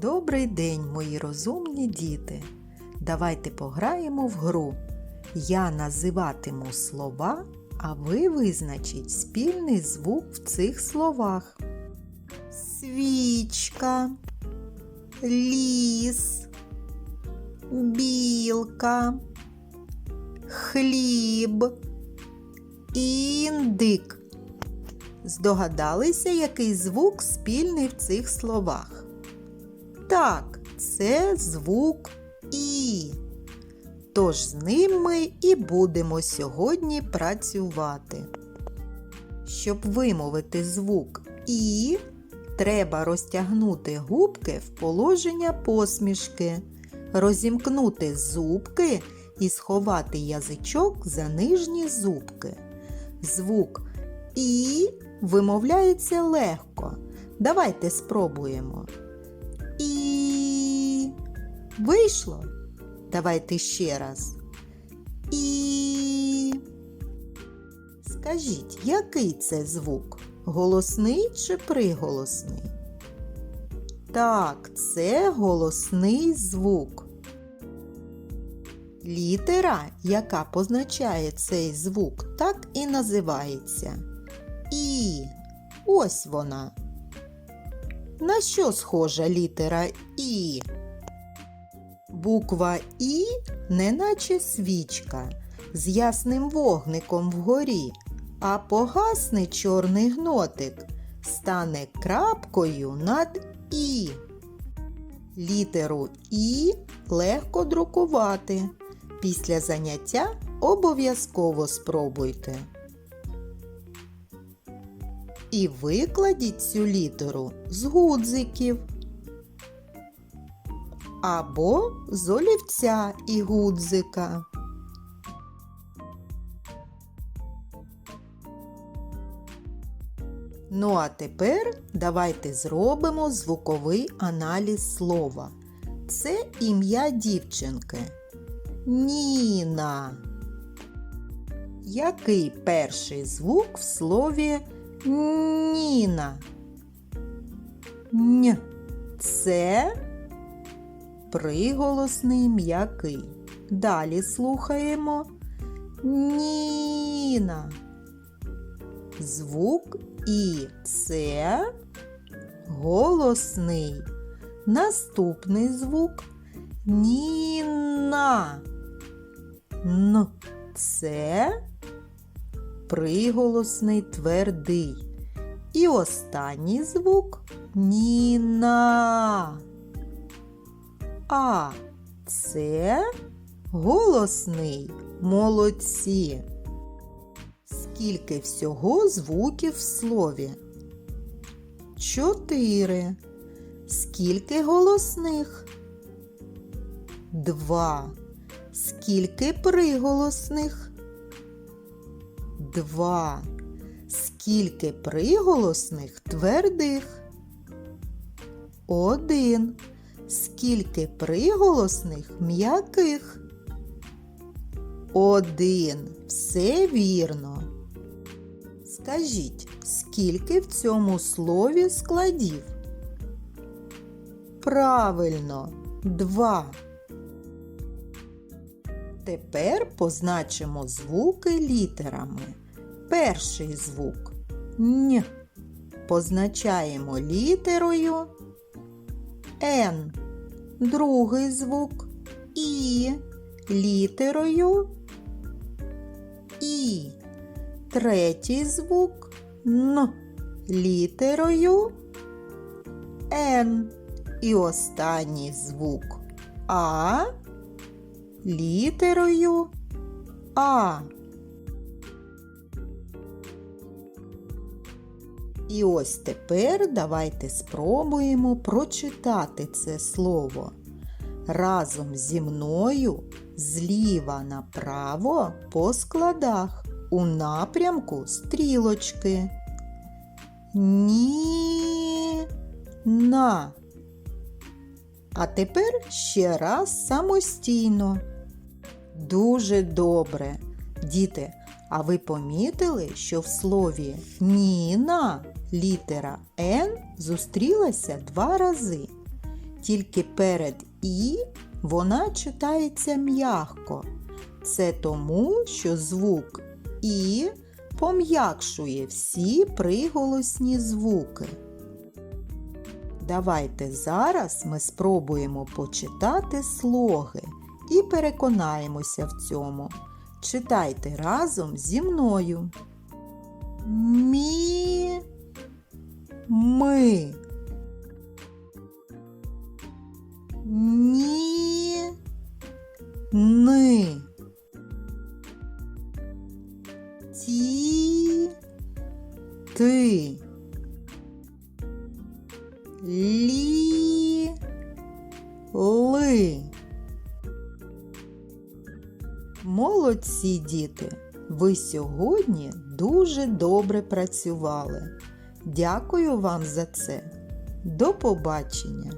Добрий день, мої розумні діти. Давайте пограємо в гру. Я називатиму слова, а ви визначіть спільний звук в цих словах. Свічка, ліс, білка, хліб, індик. Здогадалися, який звук спільний в цих словах? Так, це звук І. Тож з ним ми і будемо сьогодні працювати. Щоб вимовити звук І, треба розтягнути губки в положення посмішки, розімкнути зубки і сховати язичок за нижні зубки. Звук І вимовляється легко. Давайте спробуємо. І вийшло. Давайте ще раз. І. Скажіть, який це звук? Голосний чи приголосний? Так, це голосний звук. Літера, яка позначає цей звук, так і називається. І. Ось вона. На що схожа літера І? Буква І неначе свічка з ясним вогником вгорі, а погасне чорний гнотик, стане крапкою над І. Літеру І легко друкувати. Після заняття обов'язково спробуйте. І викладіть цю літеру з гудзиків або з олівця і гудзика. Ну а тепер давайте зробимо звуковий аналіз слова. Це ім'я дівчинки. Ніна. Який перший звук в слові Ніна? Н. Це приголосний м'який. Далі слухаємо Ніна. Звук І це голосний. Наступний звук Ніна. Н. Це приголосний твердий. І останній звук Ніна. А це голосний. Молодці. Скільки всього звуків в слові? Чотири. Скільки голосних? Два. Скільки приголосних? Два. Скільки приголосних твердих? Один. Скільки приголосних м'яких? Один. Все вірно. Скажіть, скільки в цьому слові складів? Правильно, два. Тепер позначимо звуки літерами. Перший звук Н. Позначаємо літерою Н. Другий звук І літерою І. Третій звук Н літерою Н. І останній звук А літерою А. І ось тепер давайте спробуємо прочитати це слово. Разом зі мною зліва направо по складах у напрямку стрілочки. Ні на. А тепер ще раз самостійно. Дуже добре. Діти, а ви помітили, що в слові Ніна літера Н зустрілася два рази. Тільки перед І вона читається м'ягко. Це тому, що звук І пом'якшує всі приголосні звуки. Давайте зараз ми спробуємо почитати слоги і переконаємося в цьому. Читайте разом зі мною. Мі. Ми. Ні. Ни. Ті. Ти. Лі. Ли. Молодці діти! Ви сьогодні дуже добре працювали. Дякую вам за це. До побачення!